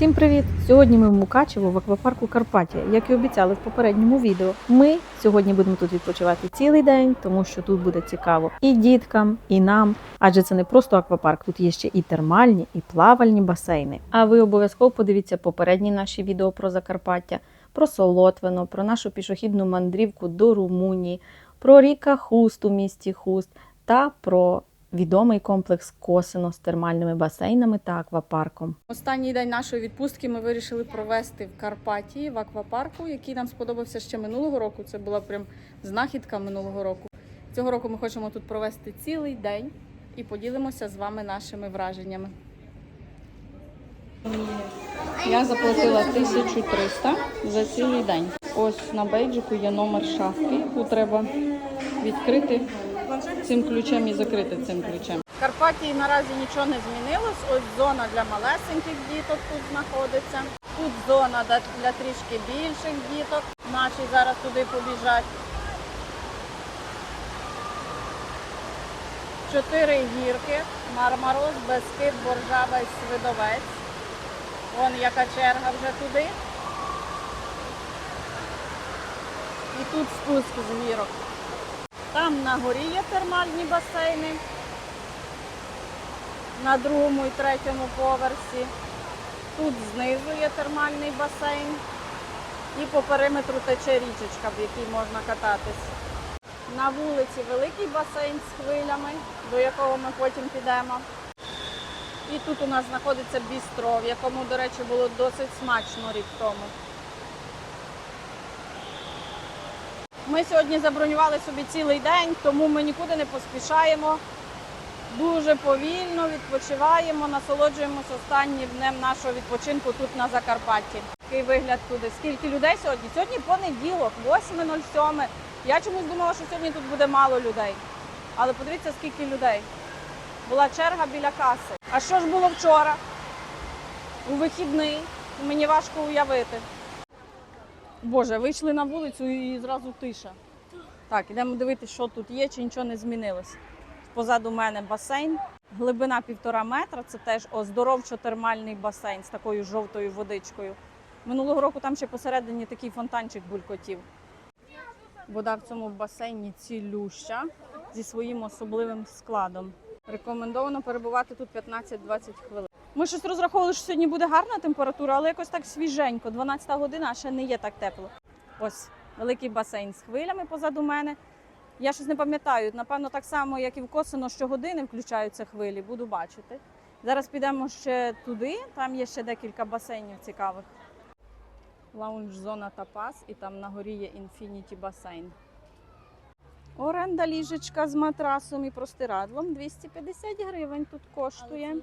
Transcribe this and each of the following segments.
Всім привіт! Сьогодні ми в Мукачево в аквапарку Карпатія. Як і обіцяли в попередньому відео. Ми сьогодні будемо тут відпочивати цілий день, тому що тут буде цікаво і діткам, і нам. Адже це не просто аквапарк, тут є ще і термальні, і плавальні басейни. А ви обов'язково подивіться попередні наші відео про Закарпаття, про Солотвино, про нашу пішохідну мандрівку до Румунії, про ріка Хуст у місті Хуст та про відомий комплекс Косино з термальними басейнами та аквапарком. Останній день нашої відпустки ми вирішили провести в Карпатії в аквапарку, який нам сподобався ще минулого року. Це була прям знахідка минулого року. Цього року ми хочемо тут провести цілий день і поділимося з вами нашими враженнями. Я заплатила 1300 за цілий день. Ось на бейджику є номер шафки, яку треба відкрити цим ключем і закрити цим ключем. В Карпатії наразі нічого не змінилось. Ось зона для малесеньких діток тут знаходиться. Тут зона для трішки більших діток. Наші зараз туди побіжать. Чотири гірки. Мармарос, Бескид, Боржава і Свидовець. Вон яка черга вже туди. І тут спуск з гірок. Там на горі є термальні басейни. На другому і третьому поверсі. Тут знизу є термальний басейн. І по периметру тече річечка, в якій можна кататись. На вулиці великий басейн з хвилями, до якого ми потім підемо. І тут у нас знаходиться бістро, в якому, до речі, було досить смачно рік тому. Ми сьогодні забронювали собі цілий день, тому ми нікуди не поспішаємо. Дуже повільно відпочиваємо, насолоджуємося останнім днем нашого відпочинку тут на Закарпатті. Такий вигляд туди. Скільки людей сьогодні? Сьогодні понеділок, 8.07. Я чомусь думала, що сьогодні тут буде мало людей. Але подивіться, скільки людей. Була черга біля каси. А що ж було вчора? У вихідний. Мені важко уявити. Боже, вийшли на вулицю і зразу тиша. Так, ідемо дивитися, що тут є, чи нічого не змінилось. Позаду мене басейн. Глибина півтора метра. Це теж оздоровчо-термальний басейн з такою жовтою водичкою. Минулого року там ще посередині такий фонтанчик булькотів. Вода в цьому басейні цілюща зі своїм особливим складом. Рекомендовано перебувати тут 15-20 хвилин. Ми щось розраховували, що сьогодні буде гарна температура, але якось так свіженько. 12 година, ще не є так тепло. Ось великий басейн з хвилями позаду мене. Я щось не пам'ятаю. Напевно, так само, як і в Косино, щогодини включаються хвилі, буду бачити. Зараз підемо ще туди, там є ще декілька басейнів цікавих. Лаунж-зона Тапас і там на горі є інфініті басейн. Оренда ліжечка з матрасом і простирадлом 250 гривень тут коштує.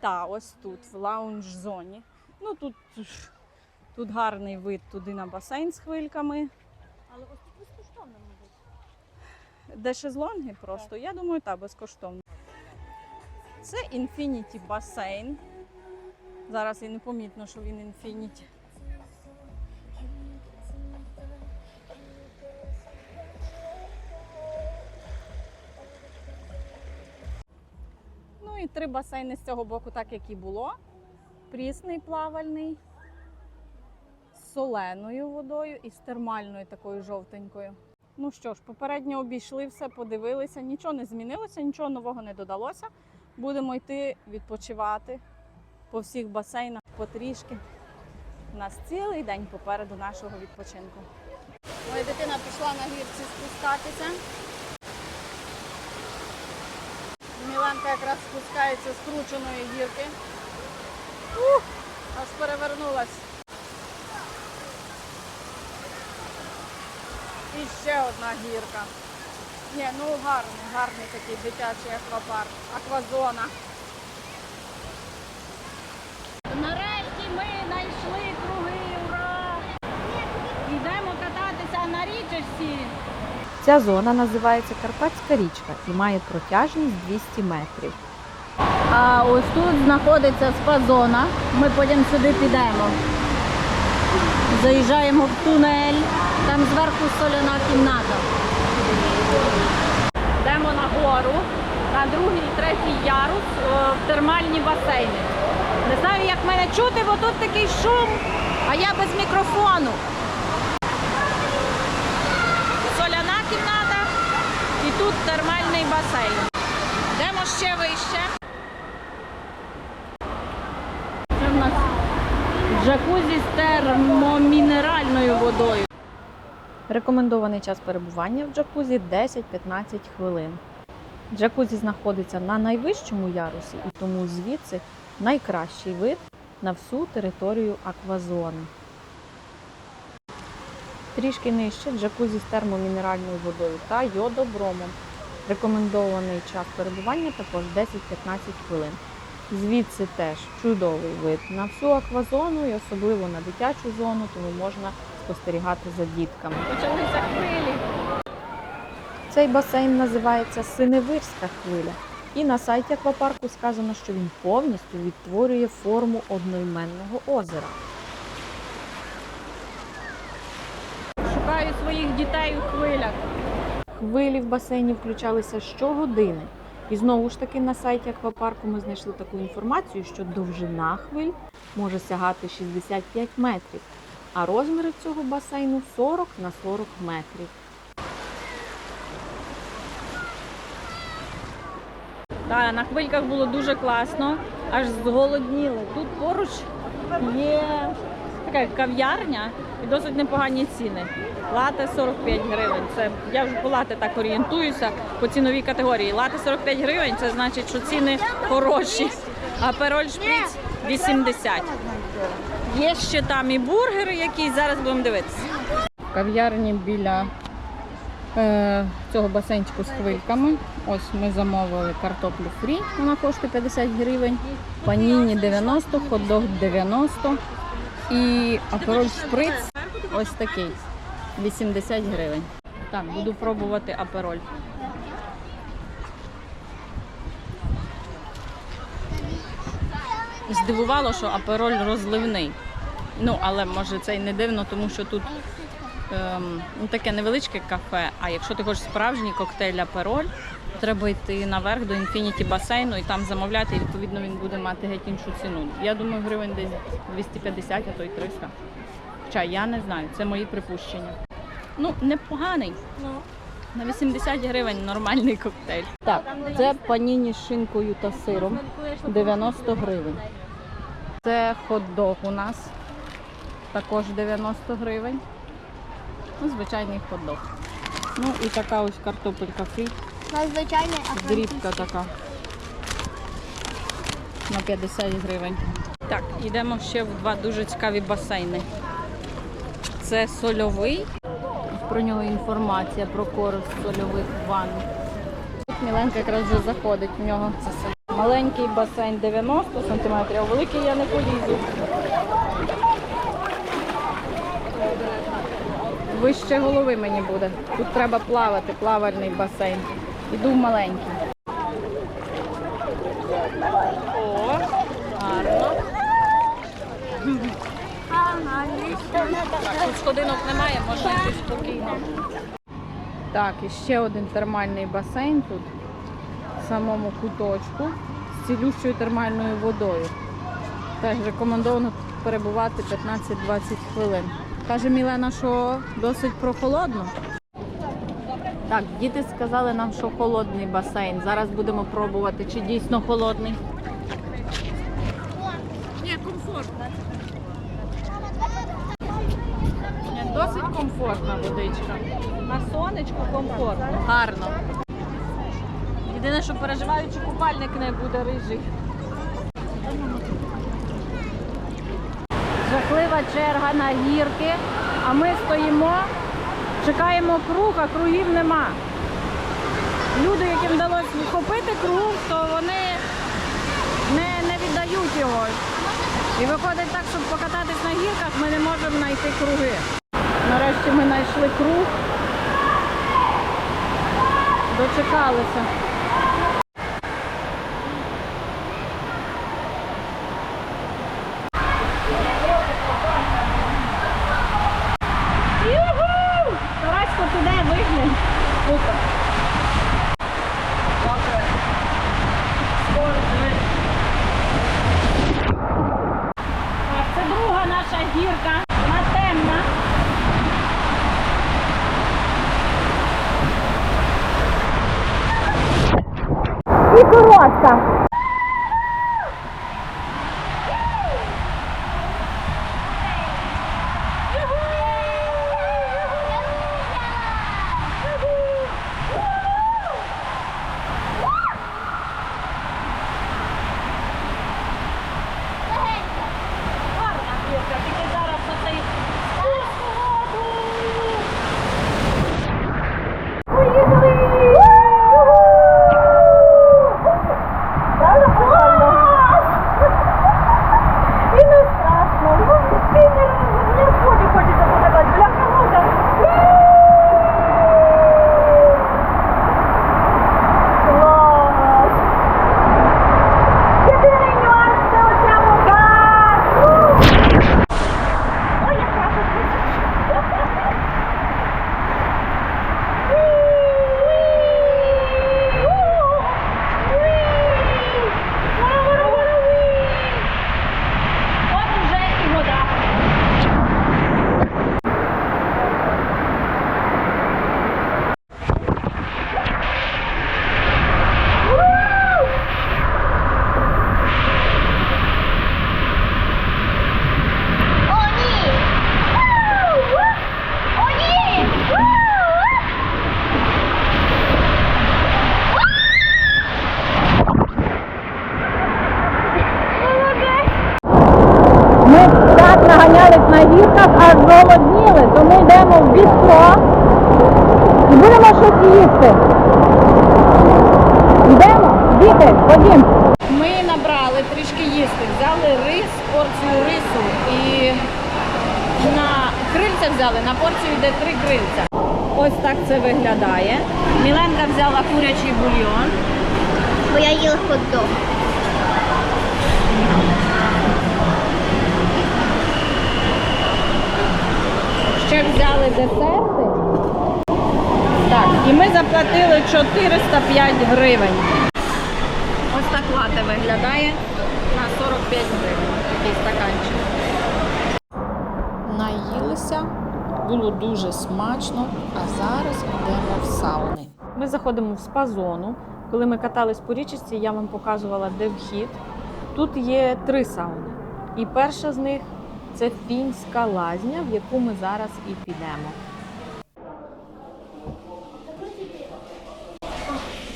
Та, ось тут, в лаунж-зоні. Ну тут, тут гарний вид туди на басейн з хвильками. Але ось тут безкоштовно, мабуть. Де шезлонги просто? Я думаю, так, безкоштовно. Це інфініті басейн. Зараз і не помітно, що він інфініті. Три басейни з цього боку, так як і було. Прісний плавальний, з соленою водою і з термальною такою жовтенькою. Ну що ж, попередньо обійшли все, подивилися, нічого не змінилося, нічого нового не додалося. Будемо йти відпочивати по всіх басейнах потрішки. У нас цілий день попереду нашого відпочинку. Моя дитина пішла на гірці спускатися. Міленка якраз спускається з крученої гірки. Ух, аж перевернулась. І ще одна гірка. Ні, ну гарний, гарний такий дитячий аквапарк, аквазона. Нарешті ми знайшли круги, ура! Йдемо кататися на річечці. Ця зона називається Карпатська річка і має протяжність 200 метрів. А ось тут знаходиться спа-зона. Ми потім сюди підемо. Заїжджаємо в тунель, там зверху соляна кімната. Йдемо на гору, на другий і третій ярус е, в термальні басейни. Не знаю, як мене чути, бо тут такий шум, а я без мікрофону. Соляна кімната і тут термальний басейн. Йдемо ще вище. Це в нас джакузі з термомінеральною водою. Рекомендований час перебування в джакузі 10-15 хвилин. Джакузі знаходиться на найвищому ярусі і тому звідси найкращий вид на всю територію аквазони. Трішки нижче джакузі з термомінеральною водою та йодобромом. Рекомендований час перебування також 10-15 хвилин. Звідси теж чудовий вид на всю аквазону і особливо на дитячу зону, тому можна спостерігати за дітками. Почалися хвилі. Цей басейн називається Синевирська хвиля. І на сайті аквапарку сказано, що він повністю відтворює форму одноіменного озера. Шукаю своїх дітей у хвилях. Хвилі в басейні включалися щогодини. І знову ж таки на сайті аквапарку ми знайшли таку інформацію, що довжина хвиль може сягати 65 метрів, а розміри цього басейну 40 на 40 метрів. Так, на хвильках було дуже класно, аж зголодніли. Тут поруч є така кав'ярня і досить непогані ціни. Лате 45 гривень. Це я вже по лате так орієнтуюся по ціновій категорії. Лате 45 гривень, це значить, що ціни хороші. А пероль шприц 80. Є ще там і бургери якісь, зараз будемо дивитися. Кав'ярні біля е, цього басейнчику з хвильками. Ось ми замовили картоплю фрі, вона коштує 50 гривень, паніні 90, хот-дог 90 і апероль шприц ось такий 80 гривень. Так, буду пробувати апероль. Здивувало, що апероль розливний. Ну, але може це й не дивно, тому що тут ем, ну, таке невеличке кафе. А якщо ти хочеш справжній коктейль апероль, треба йти наверх до інфініті басейну і там замовляти, і відповідно він буде мати геть іншу ціну. Я думаю, гривень десь 250, а то й 300. Хоча я не знаю, це мої припущення. Ну, непоганий. На 80 гривень нормальний коктейль. Так, це паніні з шинкою та сиром. 90 гривень. Це хот-дог у нас. Також 90 гривень. Ну, звичайний хот-дог. Ну і така ось картопелька фрі. Надзвичайний Дрібка така. На 50 гривень. Так, йдемо ще в два дуже цікаві басейни. Це сольовий. Про нього інформація про користь сольових ванн. Тут Міленка якраз вже заходить в нього. Це маленький басейн 90 см, а великий я не полізу. Вище голови мені буде. Тут треба плавати, плавальний басейн. Іду в маленький. О, гарно. Так, тут сходинок немає, можна йти спокійно. Так, і ще один термальний басейн тут, в самому куточку, з цілющою термальною водою. Теж рекомендовано перебувати 15-20 хвилин. Каже Мілена, що досить прохолодно. Так, діти сказали нам, що холодний басейн. Зараз будемо пробувати, чи дійсно холодний. Ні, комфортно. Ні, Досить комфортна водичка. На сонечку комфортно. Гарно. Єдине, що переживаю, чи купальник не буде рижий. Жахлива черга на гірки, а ми стоїмо, чекаємо круг, а кругів нема. Люди, яким вдалося купити круг, то вони не, не віддають його. І виходить так, щоб покататись на гірках, ми не можемо знайти круги. Нарешті ми знайшли круг. Дочекалися. Йдемо в бістро і будемо щось їсти. Йдемо, діти, ходім. Ми набрали трішки їсти, взяли рис, порцію рису і на крильця взяли, на порцію йде три крильця. Ось так це виглядає. Міленка взяла курячий бульйон. Бо я їла хот-дог. Ще взяли десерти. Так, і ми заплатили 405 гривень. Ось так лате виглядає на 45 гривень. Такий стаканчик. Наїлися, було дуже смачно, а зараз йдемо в сауни. Ми заходимо в спа-зону. Коли ми катались по річці, я вам показувала, де вхід. Тут є три сауни. І перша з них це фінська лазня, в яку ми зараз і підемо.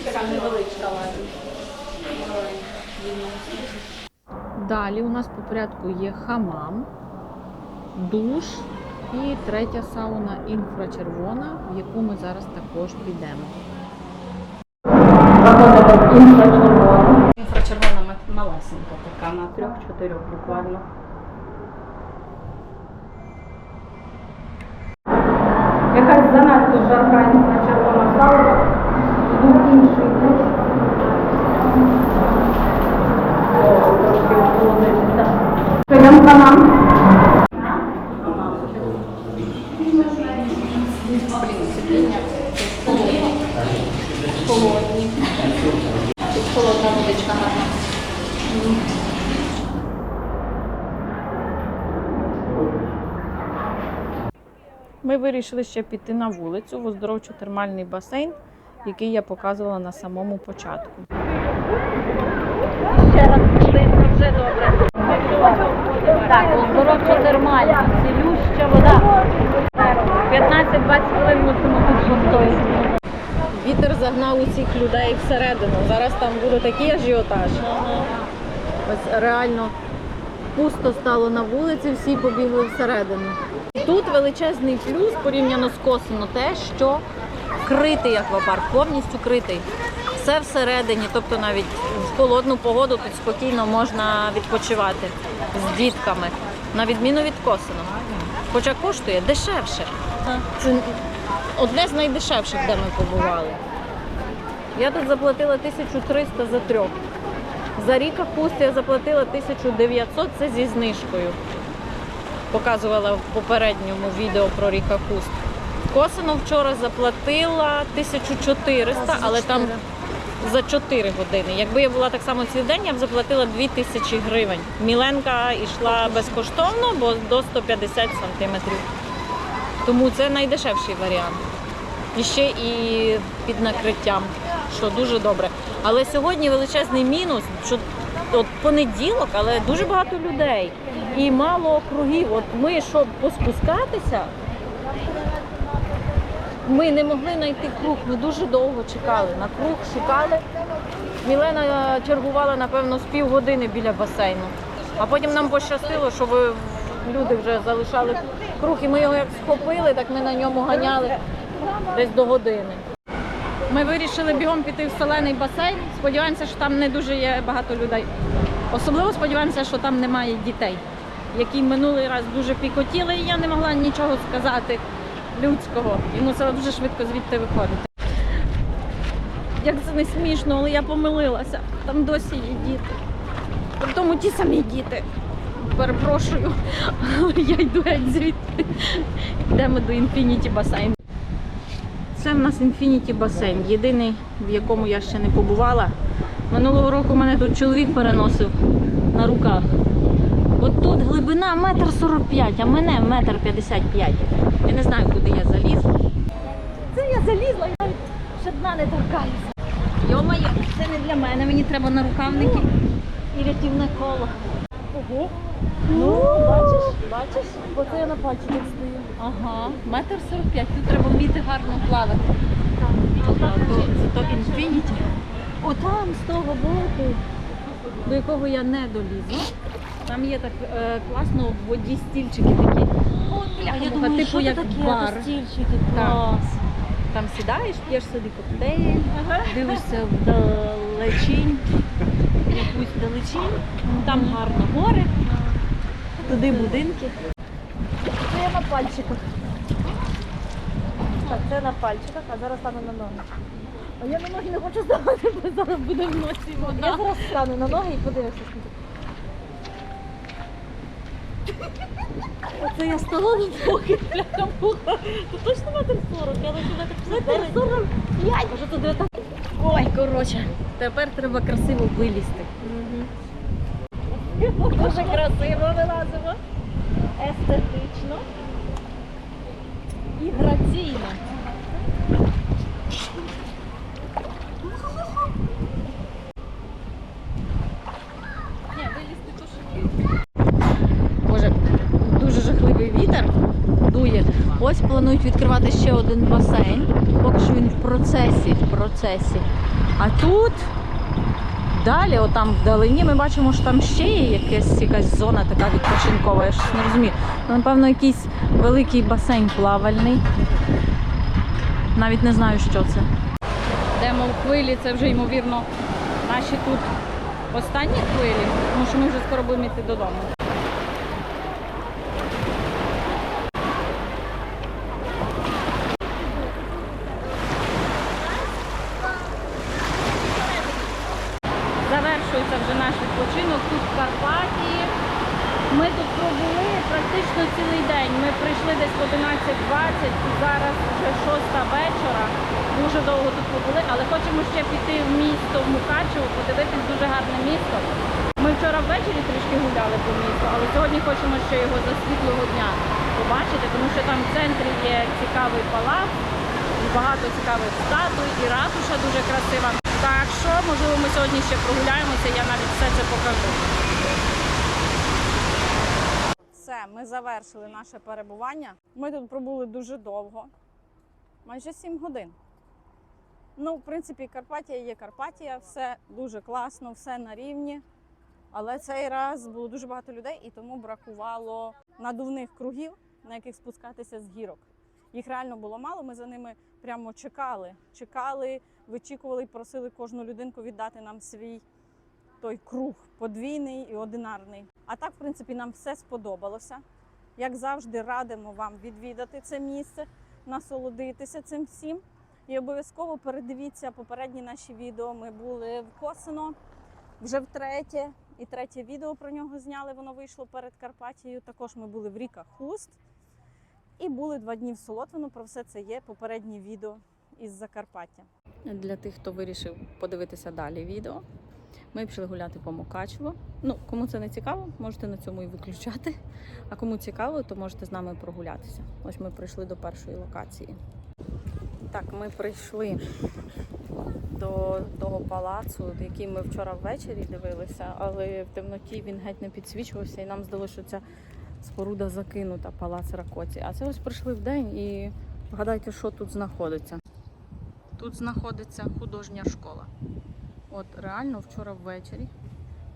Така невеличка лазня. Далі у нас по порядку є хамам, душ і третя сауна інфрачервона, в яку ми зараз також підемо. Інфрачервона ма- малесенька така, на трьох-чотирьох буквально. Якась Червона жарка інфрачервона сауна, був інший душ. Трошки охолодився. Прийдемо хамам. Холодні. Тут холодна водичка гарна. Ми вирішили ще піти на вулицю в оздоровчо-термальний басейн, який я показувала на самому початку. Ще раз пуститься, вже добре. Так, оздоровча термальна, цілюща вода. 15-20 хвилин мусимо тут постояти. Вітер загнав усіх людей всередину. Зараз там буде такий ажіотаж. Ось реально пусто стало на вулиці, всі побігли всередину. Тут величезний плюс порівняно з Косино те, що критий аквапарк, повністю критий. Все всередині, тобто навіть в холодну погоду тут спокійно можна відпочивати з дітками, на відміну від Косино. Хоча коштує дешевше. Це одне з найдешевших, де ми побували. Я тут заплатила 1300 за трьох. За ріка Куст я заплатила 1900, це зі знижкою. Показувала в попередньому відео про Ріка Куст. Косино вчора заплатила 1400, але там за 4 години. Якби я була так само цілий день, я б заплатила 2 тисячі гривень. Міленка йшла безкоштовно, бо до 150 сантиметрів. Тому це найдешевший варіант. І ще і під накриттям, що дуже добре. Але сьогодні величезний мінус, що от понеділок, але дуже багато людей і мало округів. От ми, щоб поспускатися, ми не могли знайти круг. Ми дуже довго чекали. На круг шукали. Мілена чергувала, напевно, з півгодини біля басейну. А потім нам пощастило, що люди вже залишали круг, і ми його як схопили, так ми на ньому ганяли десь до години. Ми вирішили бігом піти в солений басейн. Сподіваємося, що там не дуже є багато людей. Особливо сподіваємося, що там немає дітей, які минулий раз дуже пікотіли, і я не могла нічого сказати людського. І мусила дуже швидко звідти виходити. Як це не смішно, але я помилилася. Там досі є діти. Притому ті самі діти. Перепрошую, але я йду геть звідти. Йдемо до інфініті басейн. Це в нас інфініті басейн, єдиний, в якому я ще не побувала. Минулого року мене тут чоловік переносив на руках. От тут глибина метр сорок п'ять, а мене метр п'ятдесят п'ять. Я не знаю, куди я залізла. Це я залізла, я навіть ще дна не торкаюся. Йо-моє, це не для мене, мені треба на рукавники і рятівне коло. Ого. Ну, бачиш, бачиш? Бо це я на пальчиках стою. Ага, метр сорок п'ять. Тут треба вміти гарно плавати. Зато інфініті. Отам, з того боку, до якого я не долізу. Там є так е, класно в воді стільчики такі. От, бляха, типу як бар. стільчики, клас. Там сідаєш, п'єш собі коктейль, дивишся вдалечінь, якусь далечінь, там гарно гори, туди будинки. Пальчиках. Так, це на пальчиках, а зараз стану на ноги. А я на ноги не хочу ставати, бо зараз буде в носі вода. Я зараз стану на ноги і подивлюся. скільки. Оце я стала на ноги, бляха муха. Тут точно метр сорок, я лише метр Метр сорок п'ять, може тут дев'ятнадцять. Ой, коротше, тепер треба красиво вилізти. Дуже красиво вилазимо. Естетично і дуже жахливий вітер дує. Ось планують відкривати ще один басейн. Поки що він в процесі. В процесі. А тут далі, отам вдалині, ми бачимо, що там ще є якась, якась зона така відпочинкова. Я щось не розумію. Ну, Напевно, якийсь великий басейн плавальний. Навіть не знаю, що це. Йдемо в хвилі, це вже ймовірно наші тут останні хвилі, тому що ми вже скоро будемо йти додому. Завершується вже наш відпочинок тут в Карпатії. Ми тут пробули практично цілий день. Ми прийшли десь в 11.20 і зараз вже 6 вечора. Дуже довго тут побули, але хочемо ще піти в місто в Мукачево, подивитись дуже гарне місто. Ми вчора ввечері трішки гуляли по місту, але сьогодні хочемо ще його за світлого дня побачити, тому що там в центрі є цікавий палац, і багато цікавих статуй, і ратуша дуже красива. Так що, можливо, ми сьогодні ще прогуляємося, я навіть все це покажу. Все, ми завершили наше перебування. Ми тут пробули дуже довго, майже 7 годин. Ну, в принципі, Карпатія є Карпатія, все дуже класно, все на рівні. Але цей раз було дуже багато людей і тому бракувало надувних кругів, на яких спускатися з гірок. Їх реально було мало. Ми за ними прямо чекали. Чекали, вичікували просили кожну людинку віддати нам свій той круг подвійний і одинарний. А так, в принципі, нам все сподобалося. Як завжди, радимо вам відвідати це місце, насолодитися цим всім. І обов'язково передивіться попередні наші відео. Ми були в Косино вже втретє, і третє відео про нього зняли. Воно вийшло перед Карпатією. Також ми були в ріках Хуст і були два дні в Солотвино. Про все це є попереднє відео. із Закарпаття. Для тих, хто вирішив подивитися далі відео, ми пішли гуляти по Мукачево. Ну, кому це не цікаво, можете на цьому і виключати. А кому цікаво, то можете з нами прогулятися. Ось ми прийшли до першої локації. Так, ми прийшли до того палацу, який ми вчора ввечері дивилися, але в темноті він геть не підсвічувався, і нам здалося, що ця споруда закинута, палац Ракоці. А це ось прийшли в день і вгадайте, що тут знаходиться. Тут знаходиться художня школа. От реально вчора ввечері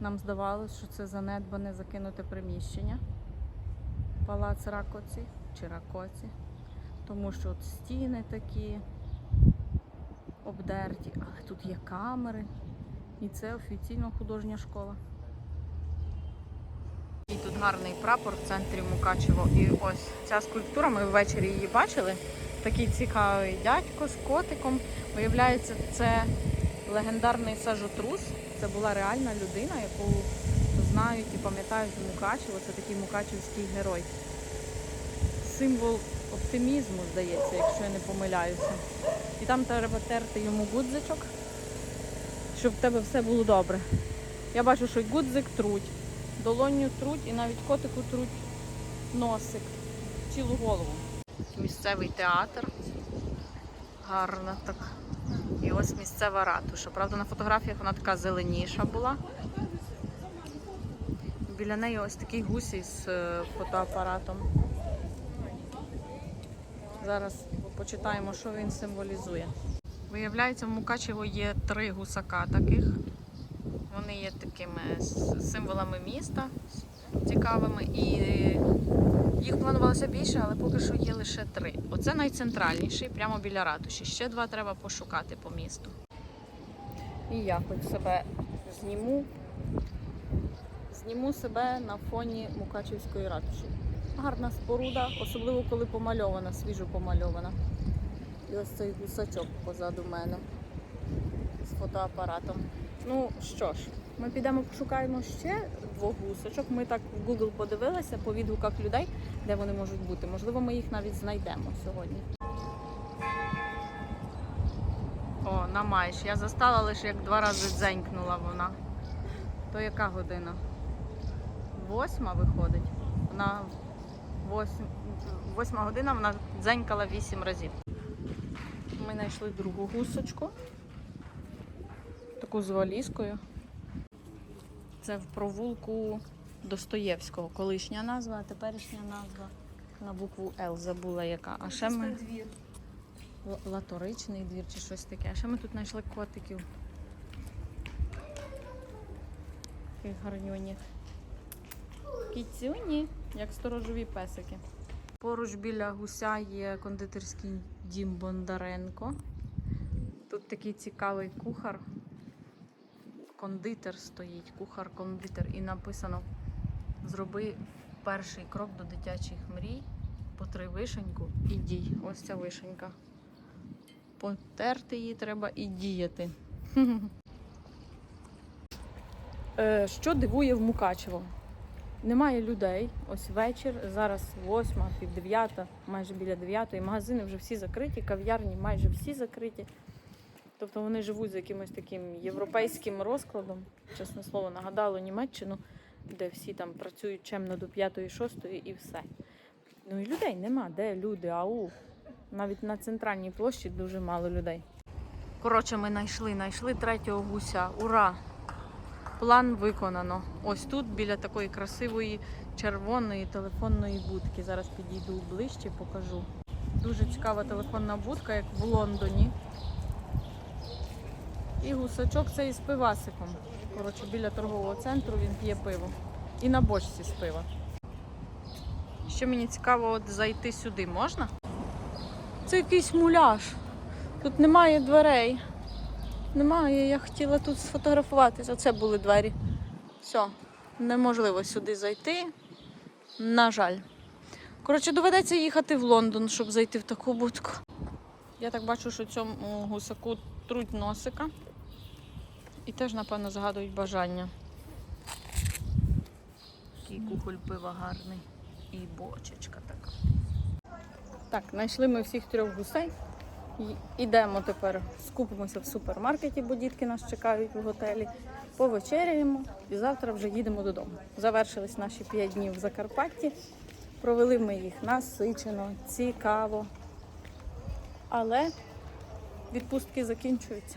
нам здавалося, що це занедбане закинуте приміщення. Палац Ракоці чи Ракоці. Тому що от стіни такі обдерті, але тут є камери. І це офіційно художня школа. І тут гарний прапор в центрі Мукачево. І ось ця скульптура, ми ввечері її бачили. Такий цікавий дядько з котиком. Виявляється, це легендарний сажотрус. Це була реальна людина, яку знають і пам'ятають Мукачево. Це такий мукачевський герой. Символ оптимізму, здається, якщо я не помиляюся. І там треба терти йому гудзичок, щоб в тебе все було добре. Я бачу, що гудзик труть, долонню труть і навіть котику труть носик, цілу голову. Місцевий театр. Гарно так. І ось місцева ратуша. Правда, на фотографіях вона така зеленіша була. Біля неї ось такий гусь із е, фотоапаратом. Зараз почитаємо, що він символізує. Виявляється, в Мукачево є три гусака таких. Вони є такими символами міста цікавими. І їх планувалося більше, але поки що є лише три. Оце найцентральніший, прямо біля ратуші. Ще два треба пошукати по місту. І я хоч себе зніму. Зніму себе на фоні Мукачівської ратуші. Гарна споруда, особливо коли помальована, свіжо помальована. І ось цей гусачок позаду мене з фотоапаратом. Ну що ж, ми підемо пошукаємо ще двох гусочок. Ми так в Google подивилися по відгуках людей, де вони можуть бути. Можливо, ми їх навіть знайдемо сьогодні. О, на майж. Я застала лише як два рази дзенькнула вона. То яка година? Восьма виходить. Вона восьм... восьма година вона дзенькала вісім разів. Ми знайшли другу гусочку. Таку з валізкою. Це в провулку Достоєвського. Колишня назва, а теперішня назва на букву Л забула яка. А ще ми. Латоричний двір чи щось таке. А ще ми тут знайшли котиків. Таких гарнюніх. Кіцюні, як сторожові песики. Поруч біля гуся є кондитерський дім Бондаренко. Тут такий цікавий кухар. Кондитер стоїть, кухар-кондитер. І написано: зроби перший крок до дитячих мрій, потри вишеньку і дій. Ось ця вишенька. Потерти її треба і діяти. Е, Що дивує в Мукачево? Немає людей. Ось вечір, зараз восьма, пів дев'ята, майже біля дев'ятої. Магазини вже всі закриті, кав'ярні майже всі закриті. Тобто вони живуть за якимось таким європейським розкладом. Чесне слово, нагадало Німеччину, де всі там працюють чемно до п'ятої, шостої і все. Ну і людей нема. Де люди? Ау. Навіть на центральній площі дуже мало людей. Коротше, ми знайшли, знайшли третього гуся. Ура! План виконано. Ось тут, біля такої красивої червоної телефонної будки. Зараз підійду ближче, покажу. Дуже цікава телефонна будка, як в Лондоні. І гусачок цей з пивасиком. Коротше, біля торгового центру він п'є пиво. І на бочці з пива. Ще мені цікаво от зайти сюди можна? Це якийсь муляж. Тут немає дверей. Немає, я хотіла тут сфотографуватися. Оце були двері. Все, неможливо сюди зайти. На жаль. Коротше, доведеться їхати в Лондон, щоб зайти в таку будку. Я так бачу, що цьому гусаку труть носика. І теж, напевно, згадують бажання. Такий кухоль пива гарний. І бочечка така. Так, знайшли ми всіх трьох гусей. й- Ідемо тепер, скупимося в супермаркеті, бо дітки нас чекають в готелі. Повечеряємо і завтра вже їдемо додому. Завершились наші 5 днів в Закарпатті. Провели ми їх насичено, цікаво. Але відпустки закінчуються.